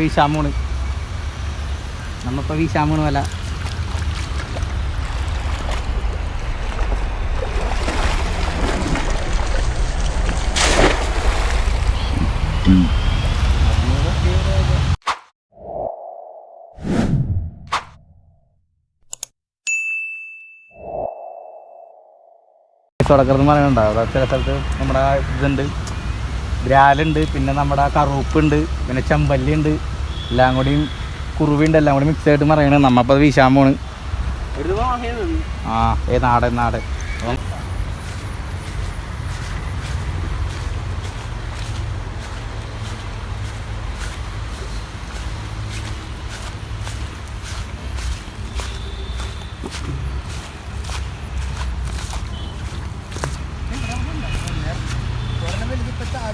വീശാമൂണ് നമ്മപ്പോ വീശാമൂണ് വല. തുടക്കർന്ന് പറയണ്ട അവിടെ ചില സ്ഥലത്ത് നമ്മുടെ ഇതുണ്ട്. ബ്രാലുണ്ട് പിന്നെ നമ്മുടെ കറുപ്പുണ്ട് പിന്നെ ചെമ്പല്ലി ഉണ്ട് എല്ലാം കൂടിയും കുറുവിണ്ട് എല്ലാം കൂടി മിക്സ് ആയിട്ട് പറയണേ നമ്മപ്പോൾ വിശാൻ പോണ്. ആ ഏ നാടൻ നാടൻ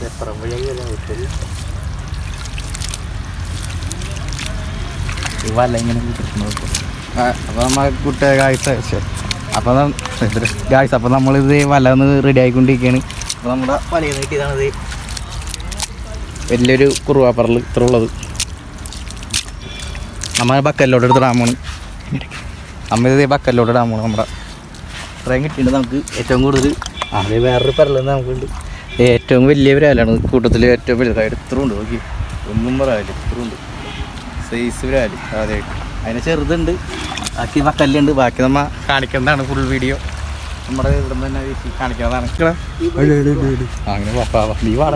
എത്ര ഗായ്സ് അപ്പോൾ നമ്മളിത് വല ഒന്ന് റെഡി ആയിക്കൊണ്ടിരിക്കുകയാണ് അപ്പൊ നമ്മുടെ വലയിൽ നിന്ന് വലിയൊരു കുറുവാപ്പറൽ ഇത്ര ഉള്ളത് നമ്മൾ ബക്കലിലോട്ട് എടുത്ത് ഡാമാണ് അമ്മ ഇത് ബക്കല്ലോട്ട് പോണ് നമ്മുടെ ഇത്രയും കിട്ടിയിട്ട് നമുക്ക് ഏറ്റവും കൂടുതൽ. അത് വേറൊരു പരലെന്ന് നമുക്കുണ്ട്. ഏറ്റവും വലിയ വിരാലാണ് കൂട്ടത്തിൽ ഏറ്റവും വലുതായിട്ട് ഇത്ര ഉണ്ട്. നോക്കി. ഒന്നും പറയാൽ ഇത്ര ഉണ്ട്. സൈസ് വിരാൽ ആദ്യമായിട്ട്. അതിന് ചെറുതുണ്ട് ബാക്കി മക്കല്ലുണ്ട് ബാക്കി നമ്മ കാണിക്കുന്നതാണ് ഫുൾ വീഡിയോ നമ്മുടെ ഇവിടെ നിന്ന് തന്നെ കാണിക്കുന്നതാണ്. അങ്ങനെ വാ, വാ, വാ. നീ വാട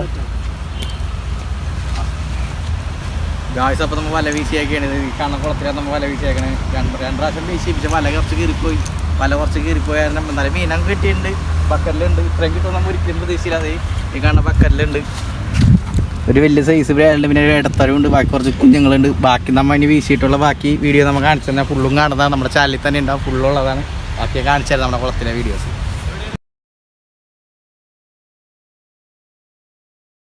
ഗായ്സ് അപ്പോൾ നമ്മൾ വല വീശിയാക്കിയാണ് ഈ കാണുന്ന കുളത്തിലാണ് നമ്മൾ വല വീശിയാക്കണേ. രണ്ട് രണ്ട് പ്രാവശ്യം വീശിപ്പിച്ച വല കുറച്ച് കീറിപ്പോയി. വല കുറച്ച് കീറിപ്പോയി കാരണം എന്നാലും മീനൊക്കെ കിട്ടിയിട്ടുണ്ട്. ബക്കല്ലുണ്ട് ഇത്രയും കിട്ടും നമ്മൾ ഒരിക്കലും പ്രതീക്ഷയില്ലാതെ ഈ കാണുന്ന ബക്കറ്റിലുണ്ട്. ഒരു വലിയ സൈസ് ബ്രാൻഡ് പിന്നെ ഒരു ഇടത്തരമുണ്ട് ബാക്കി കുറച്ച് കുഞ്ഞുങ്ങളുണ്ട്. ബാക്കി നമ്മൾ ഇനി വീശിയിട്ടുള്ള ബാക്കി വീഡിയോ നമ്മൾ കാണിച്ചു തന്നെ. ഫുള്ളും കാണുന്നതാണ്. നമ്മുടെ ചാനലിൽ തന്നെ ഉണ്ടാവും. ഫുള്ളുള്ളതാണ് ബാക്കി കാണിച്ചു തരാം നമ്മുടെ കുളത്തിലെ വീഡിയോസ്